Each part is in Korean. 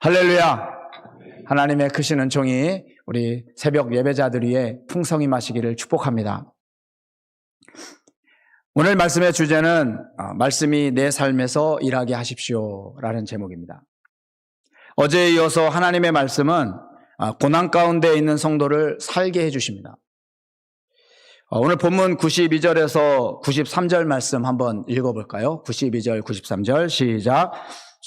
할렐루야! 하나님의 크신 은총이 우리 새벽 예배자들 위해 풍성히 마시기를 축복합니다. 오늘 말씀의 주제는 어, 말씀이 내 삶에서 일하게 하십시오 라는 제목입니다. 어제에 이어서 하나님의 말씀은 어, 고난 가운데 있는 성도를 살게 해주십니다. 어, 오늘 본문 92절에서 93절 말씀 한번 읽어볼까요? 92절, 93절 시작.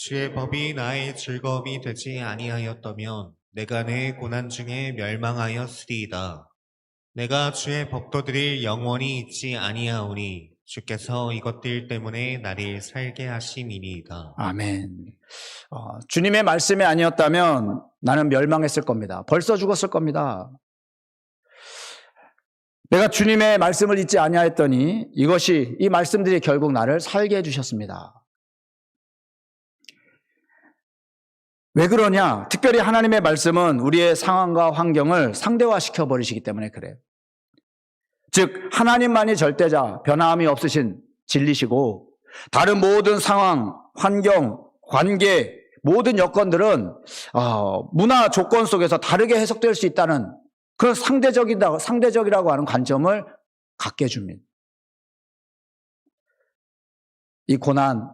주의 법이 나의 즐거움이 되지 아니하였다면 내가 내 고난 중에 멸망하였으리이다. 내가 주의 법도들이 영원히 있지 아니하오니 주께서 이것들 때문에 나를 살게 하심이니이다. 아멘. 어, 주님의 말씀이 아니었다면 나는 멸망했을 겁니다. 벌써 죽었을 겁니다. 내가 주님의 말씀을 잊지 아니하였더니 이것이 이 말씀들이 결국 나를 살게 해주셨습니다. 왜 그러냐? 특별히 하나님의 말씀은 우리의 상황과 환경을 상대화시켜 버리시기 때문에 그래요. 즉 하나님만이 절대자, 변함이 없으신 진리시고 다른 모든 상황, 환경, 관계, 모든 여건들은 어, 문화 조건 속에서 다르게 해석될 수 있다는 그런 상대적이다, 상대적이라고 하는 관점을 갖게 해줍니다. 이 고난,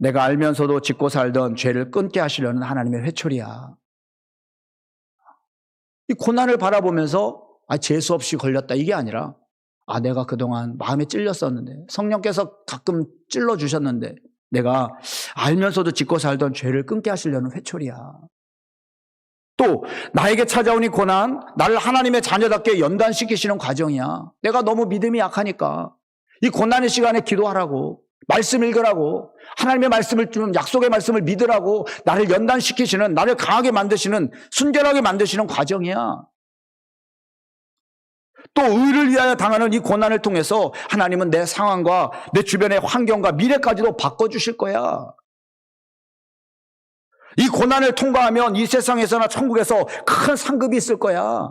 내가 알면서도 짓고 살던 죄를 끊게 하시려는 하나님의 회초리야. 이 고난을 바라보면서 아, 재수 없이 걸렸다 이게 아니라 아, 내가 그동안 마음에 찔렸었는데 성령께서 가끔 찔러 주셨는데 내가 알면서도 짓고 살던 죄를 끊게 하시려는 회초리야. 또 나에게 찾아온 이 고난, 나를 하나님의 자녀답게 연단시키시는 과정이야. 내가 너무 믿음이 약하니까 이 고난의 시간에 기도하라고 말씀 읽으라고 하나님의 말씀을 좀 약속의 말씀을 믿으라고 나를 연단시키시는 나를 강하게 만드시는 순결하게 만드시는 과정이야. 또 의를 위하여 당하는 이 고난을 통해서 하나님은 내 상황과 내 주변의 환경과 미래까지도 바꿔주실 거야. 이 고난을 통과하면 이 세상에서나 천국에서 큰 상급이 있을 거야.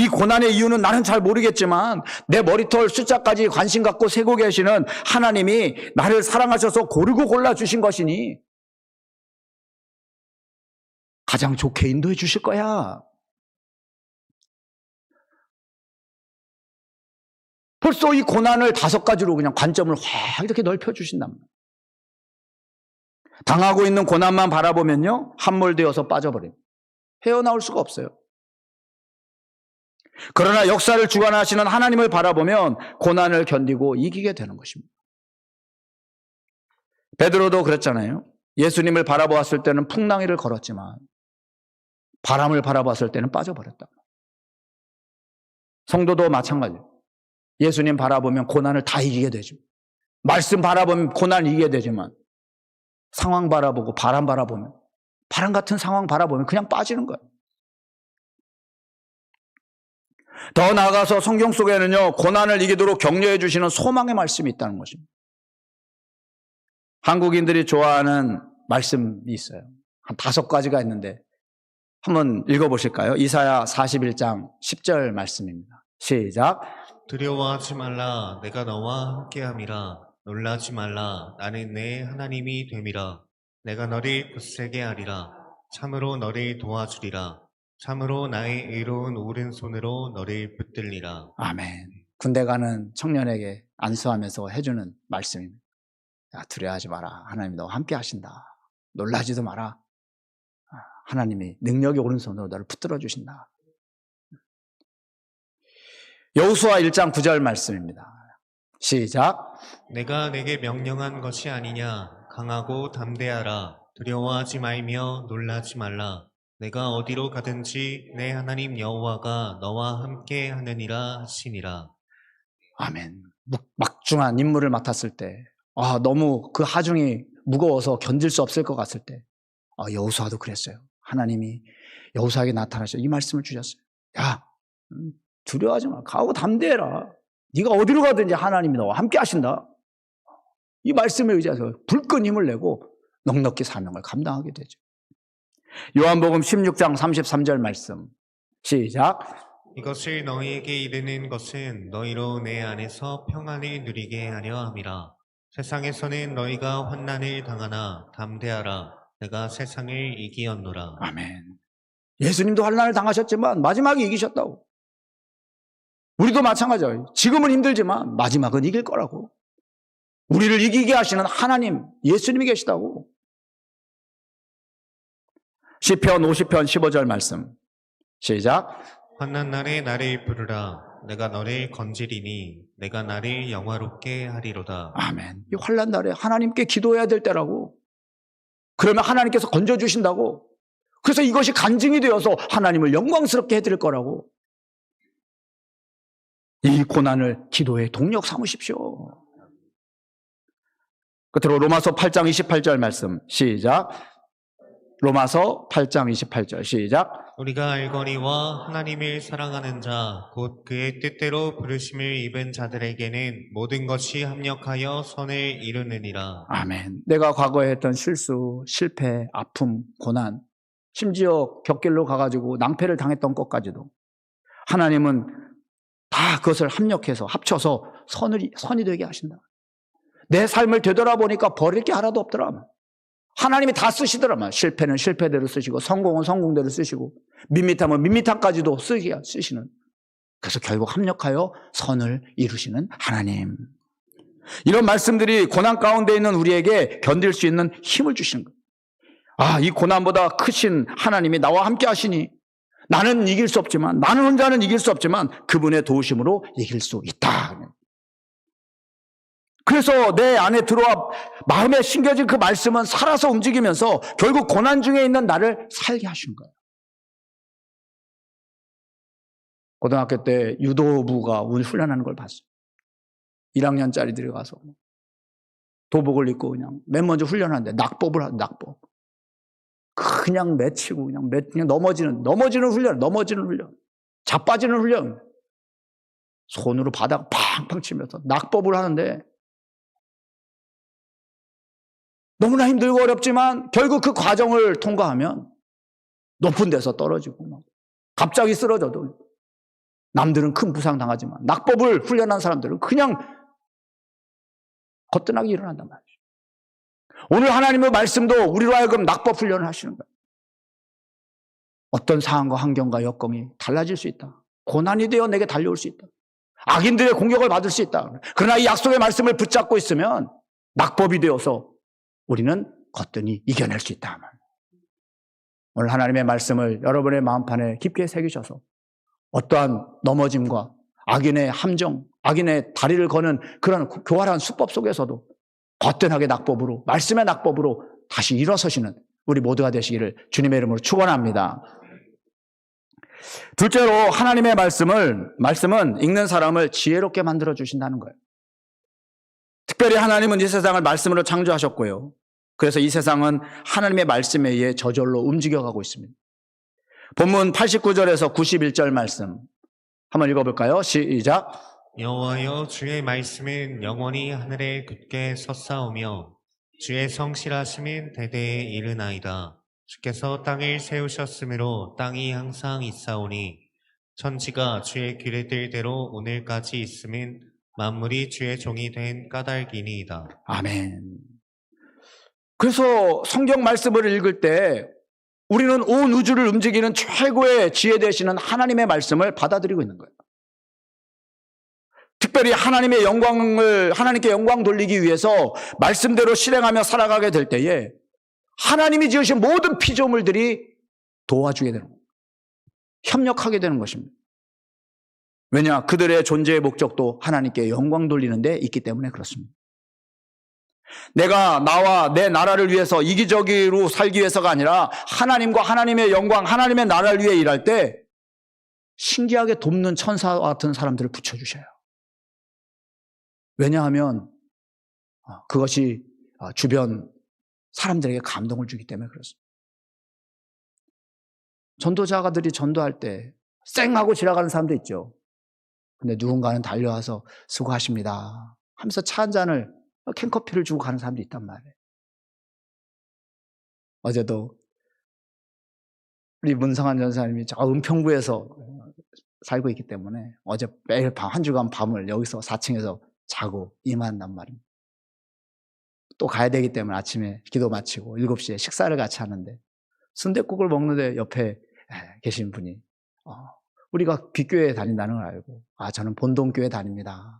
이 고난의 이유는 나는 잘 모르겠지만 내 머리털 숫자까지 관심 갖고 세고 계시는 하나님이 나를 사랑하셔서 고르고 골라 주신 것이니 가장 좋게 인도해 주실 거야. 벌써 이 고난을 다섯 가지로 그냥 관점을 확 이렇게 넓혀 주신답니다. 당하고 있는 고난만 바라보면요, 함몰되어서 빠져버립니다. 헤어나올 수가 없어요. 그러나 역사를 주관하시는 하나님을 바라보면 고난을 견디고 이기게 되는 것입니다. 베드로도 그랬잖아요. 예수님을 바라보았을 때는 풍랑이를 걸었지만 바람을 바라봤을 때는 빠져버렸다. 성도도 마찬가지예요. 예수님 바라보면 고난을 다 이기게 되죠. 말씀 바라보면 고난을 이기게 되지만 상황 바라보고 바람 바라보면 바람 같은 상황 바라보면 그냥 빠지는 거예요. 더 나아가서 성경 속에는요, 고난을 이기도록 격려해 주시는 소망의 말씀이 있다는 것입니다. 한국인들이 좋아하는 말씀이 있어요. 한 다섯 가지가 있는데, 한번 읽어보실까요? 이사야 41장 10절 말씀입니다. 시작. 두려워하지 말라 내가 너와 함께함이라 놀라지 말라 나는 내 하나님이 됨이라 내가 너를 굳세게 하리라 참으로 너를 도와주리라 참으로 나의 의로운 오른손으로 너를 붙들리라 아멘. 군대 가는 청년에게 안수하면서 해주는 말씀입니다. 야, 두려워하지 마라. 하나님이 너와 함께 하신다. 놀라지도 마라. 아, 하나님이 능력의 오른손으로 너를 붙들어 주신다. 여호수아 1장 9절 말씀입니다. 시작. 내가 내게 명령한 것이 아니냐 강하고 담대하라 두려워하지 말며 놀라지 말라 내가 어디로 가든지 내 하나님 여호와가 너와 함께 하느니라 하시니라 아멘. 묵- 막중한 임무를 맡았을 때, 아, 너무 그 하중이 무거워서 견딜 수 없을 것 같을 때, 아, 여호수아도 그랬어요. 하나님이 여호수아에게 나타나셔 이 말씀을 주셨어요. 야, 음, 두려워하지 마. 가고 담대해라. 네가 어디로 가든지 하나님이 너와 함께 하신다. 이 말씀에 의지해서 불끈 힘을 내고 넉넉히 사명을 감당하게 되죠. 요한복음 16장 33절 말씀. 시작. 이것을 너희에게 이르는 것은 너희로 내 안에서 평안을 누리게 하려 함이라 세상에서는 너희가 환난을 당하나 담대하라. 내가 세상을 이기었노라. 아멘. 예수님도 환난을 당하셨지만 마지막에 이기셨다고. 우리도 마찬가지예요. 지금은 힘들지만 마지막은 이길 거라고. 우리를 이기게 하시는 하나님, 예수님이 계시다고. 시편 50편 15절 말씀. 시작. 환난 날에 나를 부르라. 내가 너를 건지리니 내가 나를 영화롭게 하리로다. 아멘. 이 환란 날에 하나님께 기도해야 될 때라고. 그러면 하나님께서 건져 주신다고. 그래서 이것이 간증이 되어서 하나님을 영광스럽게 해 드릴 거라고. 이 고난을 기도의 동력 삼으십시오. 끝으로 로마서 8장 28절 말씀 시작. 로마서 8장 28절 시작. 우리가 알거니와 하나님을 사랑하는 자, 곧 그의 뜻대로 부르심을 입은 자들에게는 모든 것이 합력하여 선을 이루느니라. 아멘. 내가 과거에 했던 실수, 실패, 아픔, 고난, 심지어 격길로 가가지고 낭패를 당했던 것까지도 하나님은 다 그것을 합력해서 합쳐서 선을, 선이 되게 하신다. 내 삶을 되돌아보니까 버릴 게 하나도 없더라. 하나님이 다 쓰시더라만. 실패는 실패대로 쓰시고, 성공은 성공대로 쓰시고, 밋밋함은 밋밋함까지도 쓰기, 쓰시는. 그래서 결국 합력하여 선을 이루시는 하나님. 이런 말씀들이 고난 가운데 있는 우리에게 견딜 수 있는 힘을 주시는 거예요. 아, 이 고난보다 크신 하나님이 나와 함께 하시니 나는 이길 수 없지만, 나는 혼자는 이길 수 없지만 그분의 도우심으로 이길 수 있다. 그래서 내 안에 들어와 마음에 심겨진 그 말씀은 살아서 움직이면서 결국 고난 중에 있는 나를 살게 하신 거예요. 고등학교 때 유도부가 우리 훈련하는 걸 봤어요. 1학년짜리들이 가서 도복을 입고 그냥 맨 먼저 훈련하는데 낙법을 하는 낙법. 그냥 맺히고 그냥 맺 그냥 넘어지는 넘어지는 훈련, 넘어지는 훈련, 자빠지는 훈련. 손으로 바닥 팡팡 치면서 낙법을 하는데 너무나 힘들고 어렵지만 결국 그 과정을 통과하면 높은 데서 떨어지고 막 갑자기 쓰러져도 남들은 큰 부상 당하지만 낙법을 훈련한 사람들은 그냥 거뜬하게 일어난단 말이죠. 오늘 하나님의 말씀도 우리로 하여금 낙법 훈련을 하시는 거예요. 어떤 상황과 환경과 여건이 달라질 수 있다. 고난이 되어 내게 달려올 수 있다. 악인들의 공격을 받을 수 있다. 그러나 이 약속의 말씀을 붙잡고 있으면 낙법이 되어서 우리는 거뜬히 이겨낼 수 있다. 오늘 하나님의 말씀을 여러분의 마음판에 깊게 새기셔서 어떠한 넘어짐과 악인의 함정, 악인의 다리를 거는 그런 교활한 수법 속에서도 거뜬하게 낙법으로, 말씀의 낙법으로 다시 일어서시는 우리 모두가 되시기를 주님의 이름으로 축원합니다. 둘째로 하나님의 말씀을 말씀은 읽는 사람을 지혜롭게 만들어 주신다는 거예요. 특별히 하나님은 이 세상을 말씀으로 창조하셨고요. 그래서 이 세상은 하나님의 말씀에 의해 저절로 움직여가고 있습니다. 본문 89절에서 91절 말씀 한번 읽어볼까요? 시작. 여호와여 주의 말씀은 영원히 하늘에 굳게 섰사오며 주의 성실하심은 대대에 이르나이다. 주께서 땅을 세우셨으므로 땅이 항상 있사오니 천지가 주의 규례들 대로 오늘까지 있음은 만물이 주의 종이 된 까닭이니이다. 아멘. 그래서 성경 말씀을 읽을 때 우리는 온 우주를 움직이는 최고의 지혜 되시는 하나님의 말씀을 받아들이고 있는 거예요. 특별히 하나님의 영광을, 하나님께 영광 돌리기 위해서 말씀대로 실행하며 살아가게 될 때에 하나님이 지으신 모든 피조물들이 도와주게 되는 거예요. 협력하게 되는 것입니다. 왜냐? 그들의 존재의 목적도 하나님께 영광 돌리는 데 있기 때문에 그렇습니다. 내가 나와 내 나라를 위해서 이기적으로 살기 위해서가 아니라 하나님과 하나님의 영광, 하나님의 나라를 위해 일할 때 신기하게 돕는 천사와 같은 사람들을 붙여주셔요. 왜냐하면 어, 그것이 어, 주변 사람들에게 감동을 주기 때문에 그렇습니다. 전도자가들이 전도할 때 쌩하고 지나가는 사람도 있죠. 근데 누군가는 달려와서 수고하십니다. 하면서 차 한 잔을 캔커피를 주고 가는 사람도 있단 말이에요. 어제도 우리 문성한 전사님이 저 은평구에서 살고 있기 때문에 어제 매일 밤, 한 주간 밤을 여기서 4층에서 자고 임한단 말입니다. 또 가야 되기 때문에 아침에 기도 마치고 7시에 식사를 같이 하는데 순댓국을 먹는데 옆에 에, 계신 분이 어, 우리가 귀교회 다닌다는 걸 알고 아 저는 본동교회 다닙니다.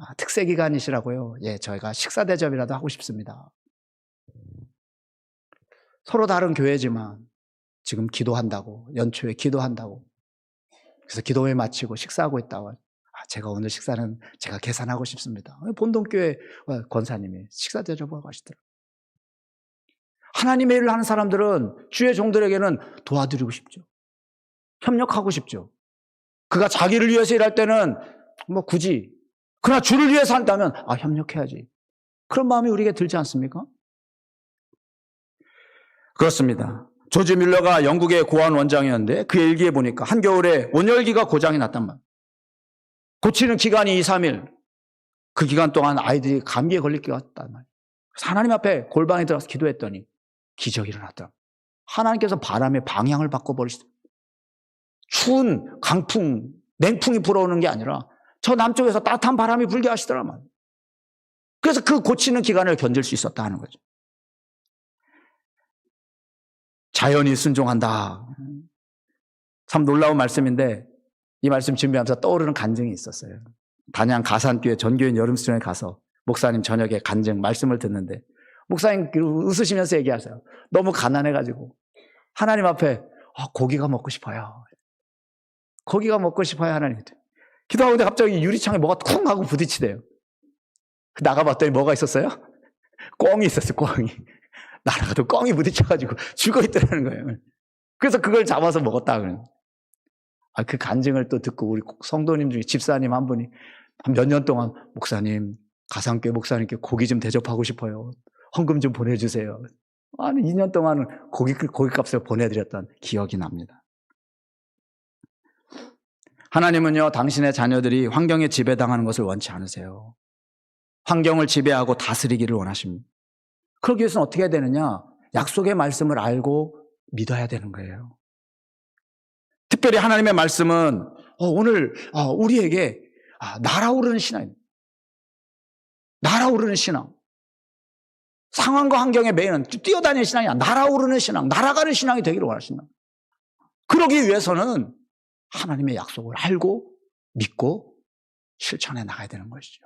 아, 특세 기간이시라고요. 예, 저희가 식사 대접이라도 하고 싶습니다. 서로 다른 교회지만 지금 기도한다고 연초에 기도한다고 그래서 기도회 마치고 식사하고 있다고 아, 제가 오늘 식사는 제가 계산하고 싶습니다. 본동교회 권사님이 식사 대접하고 하시더라고요. 하나님의 일을 하는 사람들은 주의 종들에게는 도와드리고 싶죠. 협력하고 싶죠. 그가 자기를 위해서 일할 때는 뭐 굳이 그러나 주를 위해서 한다면 아 협력해야지. 그런 마음이 우리에게 들지 않습니까? 그렇습니다. 조지 밀러가 영국의 고안 원장이었는데 그의 일기에 보니까 한겨울에 온열기가 고장이 났단 말이에요. 고치는 기간이 2, 3일. 그 기간 동안 아이들이 감기에 걸릴 것 같단 말이에요. 하나님 앞에 골방에 들어가서 기도했더니 기적이 일어났더라. 하나님께서 바람의 방향을 바꿔버리시더라. 추운 강풍, 냉풍이 불어오는 게 아니라 저 남쪽에서 따뜻한 바람이 불게 하시더라 말이에요. 그래서 그 고치는 기간을 견딜 수 있었다 하는 거죠. 자연이 순종한다. 참 놀라운 말씀인데 이 말씀 준비하면서 떠오르는 간증이 있었어요. 단양 가산교회 전교인 여름 수련회 가서 목사님 저녁에 간증 말씀을 듣는데 목사님 그 웃으시면서 얘기하세요. 너무 가난해가지고 하나님 앞에 아, 고기가 먹고 싶어요. 고기가 먹고 싶어요 하나님. 기도하는데 갑자기 유리창에 뭐가 쿵 하고 부딪히대요. 나가봤더니 뭐가 있었어요? 꽁이 있었어요. 꽁이. 날아가도 꽁이 부딪혀가지고 죽어 있더라는 거예요. 그래서 그걸 잡아서 먹었다. 아, 그 간증을 또 듣고 우리 성도님 중에 집사님 한 분이 한 몇 년 동안 목사님, 가상교회 목사님께 고기 좀 대접하고 싶어요. 헌금 좀 보내주세요. 아니, 2년 동안은 고기, 고기 값을 보내드렸던 기억이 납니다. 하나님은요, 당신의 자녀들이 환경에 지배당하는 것을 원치 않으세요. 환경을 지배하고 다스리기를 원하십니다. 그러기 위해서는 어떻게 해야 되느냐? 약속의 말씀을 알고 믿어야 되는 거예요. 특별히 하나님의 말씀은 어, 오늘 어, 우리에게 아, 날아오르는 신앙입니다. 날아오르는 신앙. 상황과 환경에 매이는 뛰어다니는 신앙이 아니라 날아오르는 신앙, 날아가는 신앙이 되기를 원하신다. 그러기 위해서는 하나님의 약속을 알고 믿고 실천해 나가야 되는 것이죠.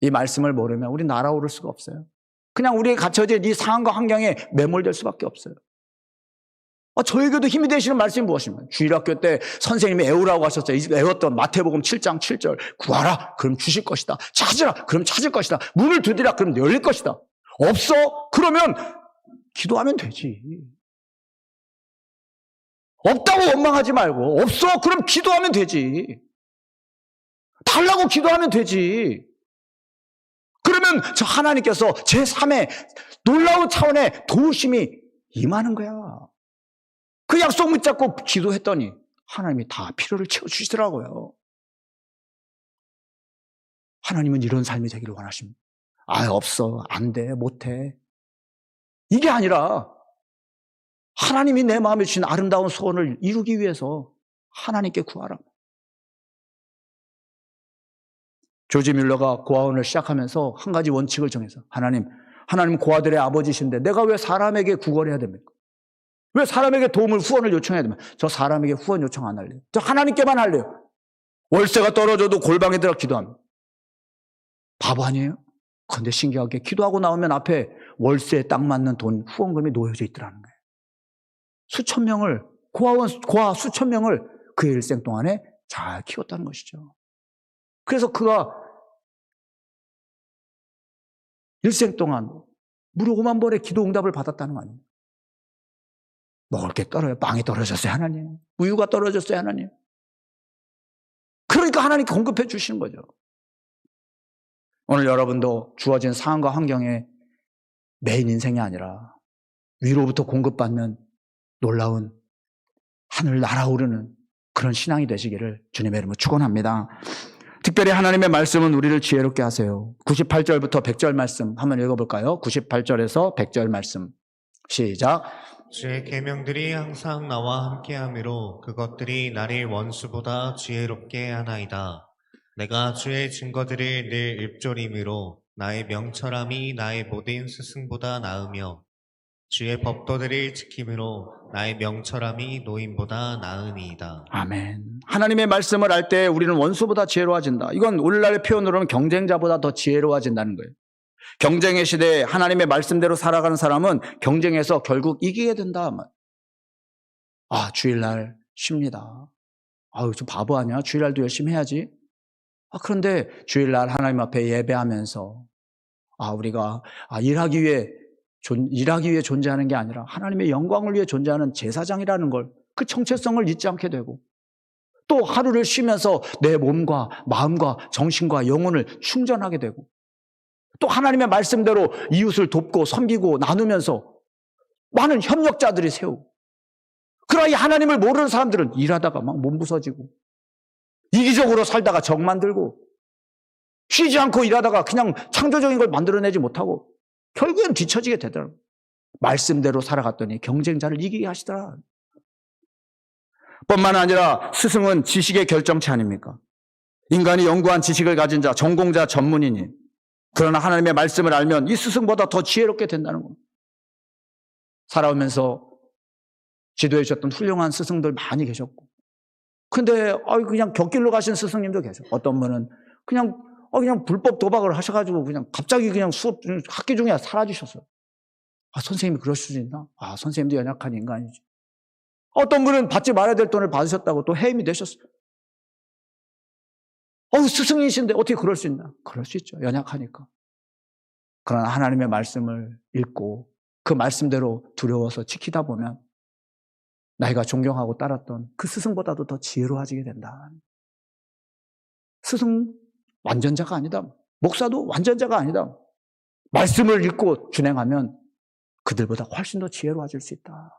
이 말씀을 모르면 우리 날아오를 수가 없어요. 그냥 우리의 갇혀진 이 상황과 환경에 매몰될 수밖에 없어요. 아, 저에게도 힘이 되시는 말씀이 무엇입니까? 주일학교 때 선생님이 애우라고 하셨어요. 애웠던 마태복음 7장 7절. 구하라. 그럼 주실 것이다. 찾으라. 그럼 찾을 것이다. 문을 두드리라. 그럼 열릴 것이다. 없어? 그러면 기도하면 되지. 없다고 원망하지 말고 없어? 그럼 기도하면 되지. 달라고 기도하면 되지. 그러면 저 하나님께서 제3의 놀라운 차원의 도우심이 임하는 거야. 그 약속 붙잡고 기도했더니 하나님이 다 필요를 채워주시더라고요. 하나님은 이런 삶이 되기를 원하십니다. 아, 없어. 안 돼. 못 해. 이게 아니라 하나님이 내 마음에 주신 아름다운 소원을 이루기 위해서 하나님께 구하라. 조지 밀러가 고아원을 시작하면서 한 가지 원칙을 정해서 하나님, 하나님 고아들의 아버지신데 내가 왜 사람에게 구걸해야 됩니까? 왜 사람에게 도움을 후원을 요청해야 됩니까? 저 사람에게 후원 요청 안 할래요. 저 하나님께만 할래요. 월세가 떨어져도 골방에 들어 기도합니다. 바보 아니에요? 근데 신기하게 기도하고 나오면 앞에 월세에 딱 맞는 돈 후원금이 놓여져 있더라는 거예요. 수천 명을 고아원 고아 수천 명을 그의 일생 동안에 잘 키웠다는 것이죠. 그래서 그가 일생 동안 무려 5만 번의 기도 응답을 받았다는 거 아닙니까? 먹을 게 떨어요. 빵이 떨어졌어요, 하나님. 우유가 떨어졌어요, 하나님. 그러니까 하나님께 공급해 주시는 거죠. 오늘 여러분도 주어진 상황과 환경에 매인 인생이 아니라 위로부터 공급받는 놀라운 하늘 날아오르는 그런 신앙이 되시기를 주님의 이름으로 축원합니다. 특별히 하나님의 말씀은 우리를 지혜롭게 하세요. 98절부터 100절 말씀 한번 읽어볼까요? 98절에서 100절 말씀 시작. 주의 계명들이 항상 나와 함께함으로 그것들이 나를 원수보다 지혜롭게 하나이다. 내가 주의 증거들을 늘 읊조림으로 나의 명철함이 나의 모든 스승보다 나으며 주의 법도들을 지킴으로 나의 명철함이 노인보다 나으니이다. 아멘. 하나님의 말씀을 알 때 우리는 원수보다 지혜로워진다. 이건 오늘날의 표현으로는 경쟁자보다 더 지혜로워진다는 거예요. 경쟁의 시대에 하나님의 말씀대로 살아가는 사람은 경쟁에서 결국 이기게 된다. 아, 주일날 쉽니다. 아유, 저 바보 아니야? 주일날도 열심히 해야지. 아, 그런데 주일날 하나님 앞에 예배하면서 아, 우리가 아, 일하기 위해 존- 일하기 위해 존재하는 게 아니라 하나님의 영광을 위해 존재하는 제사장이라는 걸 그 정체성을 잊지 않게 되고 또 하루를 쉬면서 내 몸과 마음과 정신과 영혼을 충전하게 되고 또 하나님의 말씀대로 이웃을 돕고 섬기고 나누면서 많은 협력자들이 세우고 그러나 이 하나님을 모르는 사람들은 일하다가 막 몸 부서지고 이기적으로 살다가 정 만들고 쉬지 않고 일하다가 그냥 창조적인 걸 만들어내지 못하고 결국엔 뒤처지게 되더라고요. 말씀대로 살아갔더니 경쟁자를 이기게 하시더라. 뿐만 아니라 스승은 지식의 결정체 아닙니까? 인간이 연구한 지식을 가진 자, 전공자, 전문인이. 그러나 하나님의 말씀을 알면 이 스승보다 더 지혜롭게 된다는 겁니다. 살아오면서 지도해 주셨던 훌륭한 스승들 많이 계셨고. 근데, 아 그냥 곁길로 가신 스승님도 계셔. 어떤 분은 그냥, 어, 그냥 불법 도박을 하셔가지고 그냥 갑자기 그냥 수업, 중- 학기 중에 사라지셨어요. 아, 선생님이 그럴 수도 있나? 아, 선생님도 연약한 인간이지. 어떤 분은 받지 말아야 될 돈을 받으셨다고 또 해임이 되셨어요. 어우, 스승이신데 어떻게 그럴 수 있나? 그럴 수 있죠. 연약하니까. 그러나 하나님의 말씀을 읽고 그 말씀대로 두려워서 지키다 보면 나이가 존경하고 따랐던 그 스승보다도 더 지혜로워지게 된다. 스승 완전자가 아니다. 목사도 완전자가 아니다. 말씀을 읽고 준행하면 그들보다 훨씬 더 지혜로워질 수 있다.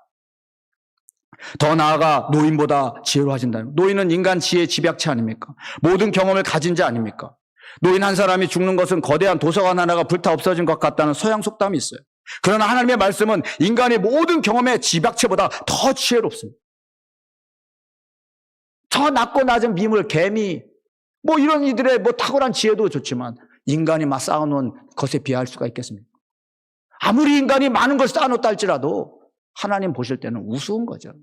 더 나아가 노인보다 지혜로워진다. 노인은 인간 지혜의 집약체 아닙니까? 모든 경험을 가진 자 아닙니까? 노인 한 사람이 죽는 것은 거대한 도서관 하나가 불타 없어진 것 같다는 서양 속담이 있어요. 그러나 하나님의 말씀은 인간의 모든 경험의 집약체보다 더 지혜롭습니다. 저 낮고 낮은 미물, 개미, 뭐 이런 이들의 뭐 탁월한 지혜도 좋지만 인간이 막 쌓아놓은 것에 비할 수가 있겠습니까? 아무리 인간이 많은 걸 쌓아놓다 할지라도 하나님 보실 때는 우스운 거죠.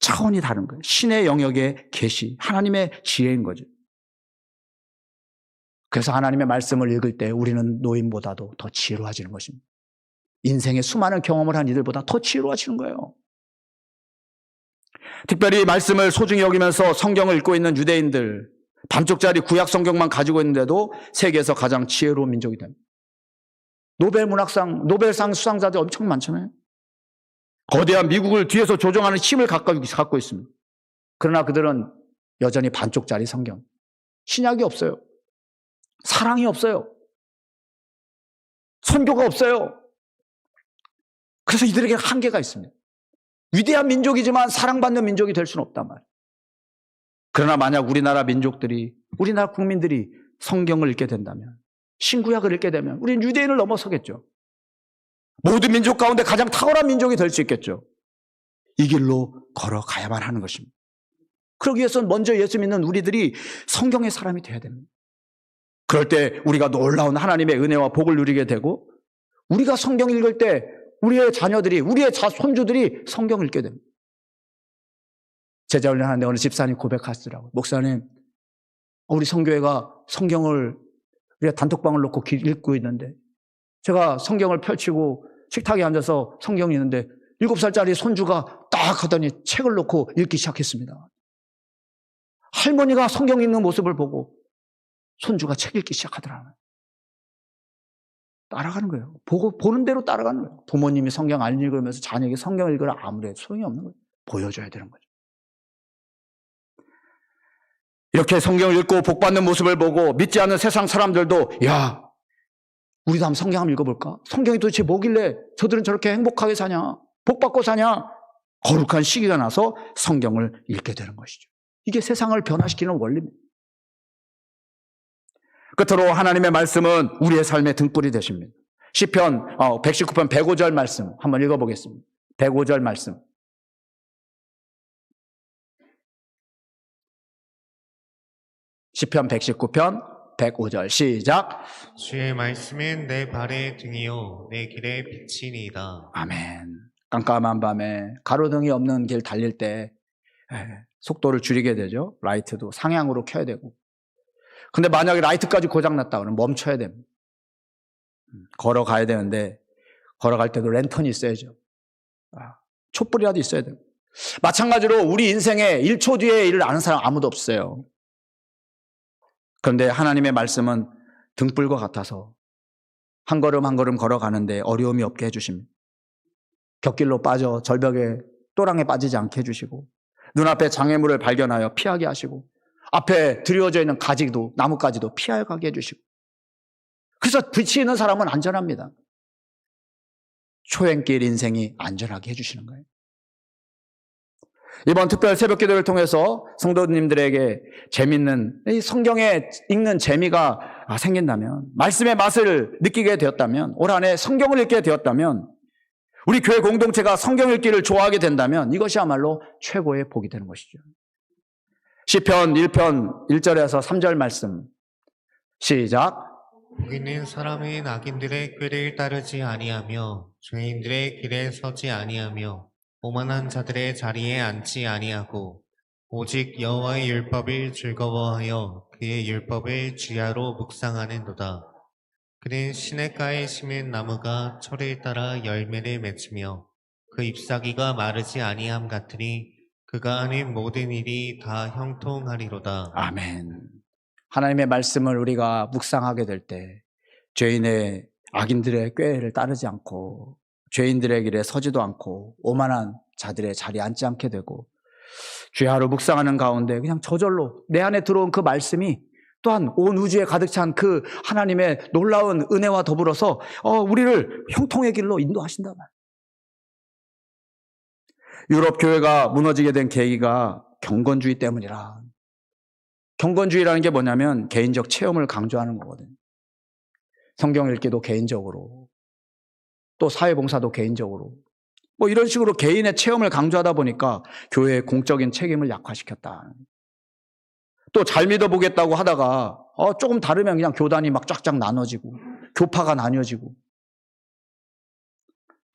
차원이 다른 거예요. 신의 영역의 계시, 하나님의 지혜인 거죠. 그래서 하나님의 말씀을 읽을 때 우리는 노인보다도 더 지혜로워지는 것입니다. 인생의 수많은 경험을 한 이들보다 더 지혜로워지는 거예요. 특별히 말씀을 소중히 여기면서 성경을 읽고 있는 유대인들, 반쪽짜리 구약 성경만 가지고 있는데도 세계에서 가장 지혜로운 민족이 됩니다. 노벨 문학상, 노벨상 수상자들 엄청 많잖아요. 거대한 미국을 뒤에서 조종하는 힘을 갖고 있습니다. 그러나 그들은 여전히 반쪽짜리 성경. 신약이 없어요. 사랑이 없어요. 선교가 없어요. 그래서 이들에게 한계가 있습니다. 위대한 민족이지만 사랑받는 민족이 될 수는 없단 말이에요. 그러나 만약 우리나라 민족들이, 우리나라 국민들이 성경을 읽게 된다면, 신구약을 읽게 되면, 우리는 유대인을 넘어서겠죠. 모든 민족 가운데 가장 탁월한 민족이 될 수 있겠죠. 이 길로 걸어가야만 하는 것입니다. 그러기 위해서는 먼저 예수 믿는 우리들이 성경의 사람이 되어야 됩니다. 그럴 때 우리가 놀라운 하나님의 은혜와 복을 누리게 되고 우리가 성경 읽을 때 우리의 자녀들이 우리의 자 손주들이 성경을 읽게 됩니다. 제자 훈련하는데 어느 집사님 고백하시더라고요. 목사님, 우리 성교회가 성경을 우리가 단톡방을 놓고 읽고 있는데 제가 성경을 펼치고 식탁에 앉아서 성경이 있는데 일곱 살짜리 손주가 딱 하더니 책을 놓고 읽기 시작했습니다. 할머니가 성경 읽는 모습을 보고 손주가 책 읽기 시작하더라고요. 따라가는 거예요. 보고, 보는 대로 따라가는 거예요. 부모님이 성경 안 읽으면서 자녀에게 성경 읽으라 아무래도 소용이 없는 거예요. 보여줘야 되는 거죠. 이렇게 성경을 읽고 복 받는 모습을 보고 믿지 않는 세상 사람들도, 야, 우리도 한번 성경 한번 읽어볼까? 성경이 도대체 뭐길래 저들은 저렇게 행복하게 사냐? 복 받고 사냐? 거룩한 시기가 나서 성경을 읽게 되는 것이죠. 이게 세상을 변화시키는 원리입니다. 끝으로 하나님의 말씀은 우리의 삶의 등불이 되십니다. 시편 119편 105절 말씀 한번 읽어보겠습니다. 105절 말씀. 시편 119편 105절 시작. 주의 말씀은 내 발의 등이요 내 길의 빛이니이다. 아멘. 깜깜한 밤에 가로등이 없는 길 달릴 때 에, 속도를 줄이게 되죠. 라이트도 상향으로 켜야 되고. 근데 만약에 라이트까지 고장났다 그러면 멈춰야 됩니다. 음, 걸어가야 되는데 걸어갈 때도 랜턴이 있어야죠. 아, 촛불이라도 있어야 돼요. 마찬가지로 우리 인생에 1초 뒤에 일을 아는 사람 아무도 없어요. 그런데 하나님의 말씀은 등불과 같아서 한 걸음 한 걸음 걸어가는데 어려움이 없게 해주십니다. 곁길로 빠져 절벽에 또랑에 빠지지 않게 해주시고 눈앞에 장애물을 발견하여 피하게 하시고 앞에 드리워져 있는 가지도 나뭇가지도 피하게 해주시고 그래서 있는 사람은 안전합니다. 초행길 인생이 안전하게 해주시는 거예요. 이번 특별 새벽 기도를 통해서 성도님들에게 재밌는 이 성경에 읽는 재미가 생긴다면 말씀의 맛을 느끼게 되었다면 올 한 해 성경을 읽게 되었다면 우리 교회 공동체가 성경 읽기를 좋아하게 된다면 이것이야말로 최고의 복이 되는 것이죠. 시편 1편 1절에서 3절 말씀 시작 복 있는 사람은 악인들의 꾀를 따르지 아니하며 죄인들의 길에 서지 아니하며 오만한 자들의 자리에 앉지 아니하고 오직 여호와의 율법을 즐거워하여 그의 율법을 주야로 묵상하는도다. 그는 시냇가에 심은 나무가 철을 따라 열매를 맺으며 그 잎사귀가 마르지 아니함 같으니 그가 하는 모든 일이 다 형통하리로다. 아멘. 하나님의 말씀을 우리가 묵상하게 될 때 죄인의 악인들의 꾀를 따르지 않고 죄인들의 길에 서지도 않고 오만한 자들의 자리에 앉지 않게 되고 죄하로 묵상하는 가운데 그냥 저절로 내 안에 들어온 그 말씀이 또한 온 우주에 가득 찬 그 하나님의 놀라운 은혜와 더불어서 어, 우리를 형통의 길로 인도하신다 말. 유럽 교회가 무너지게 된 계기가 경건주의 때문이라. 경건주의라는 게 뭐냐면 개인적 체험을 강조하는 거거든요. 성경 읽기도 개인적으로, 또 사회봉사도 개인적으로, 뭐 이런 식으로 개인의 체험을 강조하다 보니까 교회의 공적인 책임을 약화시켰다. 또 잘 믿어보겠다고 하다가 어, 조금 다르면 그냥 교단이 막 쫙쫙 나눠지고 교파가 나뉘어지고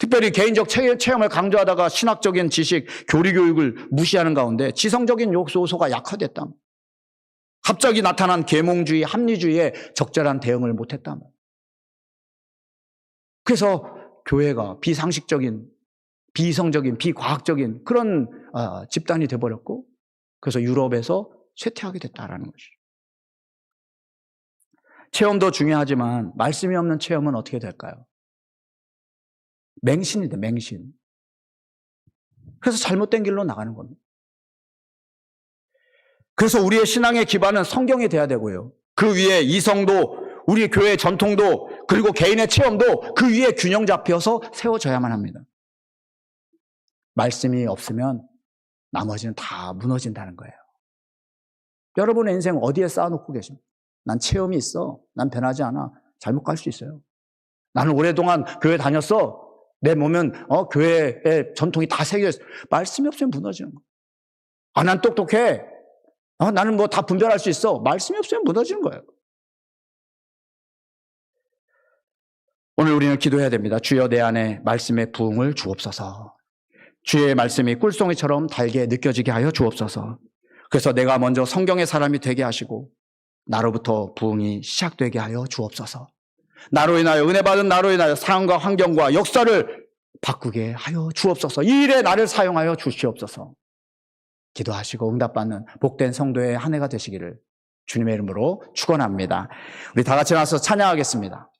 특별히 개인적 체- 체험을 강조하다가 신학적인 지식, 교리 교육을 무시하는 가운데 지성적인 요소가 약화됐다. 갑자기 나타난 계몽주의, 합리주의에 적절한 대응을 못했다. 그래서 교회가 비상식적인, 비이성적인, 비과학적인 그런 어, 집단이 돼버렸고, 그래서 유럽에서 쇠퇴하게 됐다라는 것이죠. 체험도 중요하지만 말씀이 없는 체험은 어떻게 될까요? 맹신이 돼, 맹신. 그래서 잘못된 길로 나가는 겁니다. 그래서 우리의 신앙의 기반은 성경이 돼야 되고요. 그 위에 이성도, 우리 교회의 전통도, 그리고 개인의 체험도 그 위에 균형 잡혀서 세워져야만 합니다. 말씀이 없으면 나머지는 다 무너진다는 거예요. 여러분의 인생 어디에 쌓아놓고 계십니까? 난 체험이 있어. 난 변하지 않아. 잘못 갈 수 있어요. 나는 오랫동안 교회 다녔어. 내 몸은 어, 교회의 전통이 다 새겨있어. 말씀이 없으면 무너지는 거야. 아, 난 똑똑해. 어, 나는 뭐 다 분별할 수 있어. 말씀이 없으면 무너지는 거예요. 오늘 우리는 기도해야 됩니다. 주여 내 안에 말씀의 부흥을 주옵소서. 주의 말씀이 꿀송이처럼 달게 느껴지게 하여 주옵소서. 그래서 내가 먼저 성경의 사람이 되게 하시고 나로부터 부흥이 시작되게 하여 주옵소서. 나로 인하여 은혜 받은 나로 인하여 상황과 환경과 역사를 바꾸게 하여 주옵소서. 이 일에 나를 사용하여 주시옵소서. 기도하시고 응답받는 복된 성도의 한 해가 되시기를 주님의 이름으로 축원합니다. 우리 다 같이 나서 찬양하겠습니다.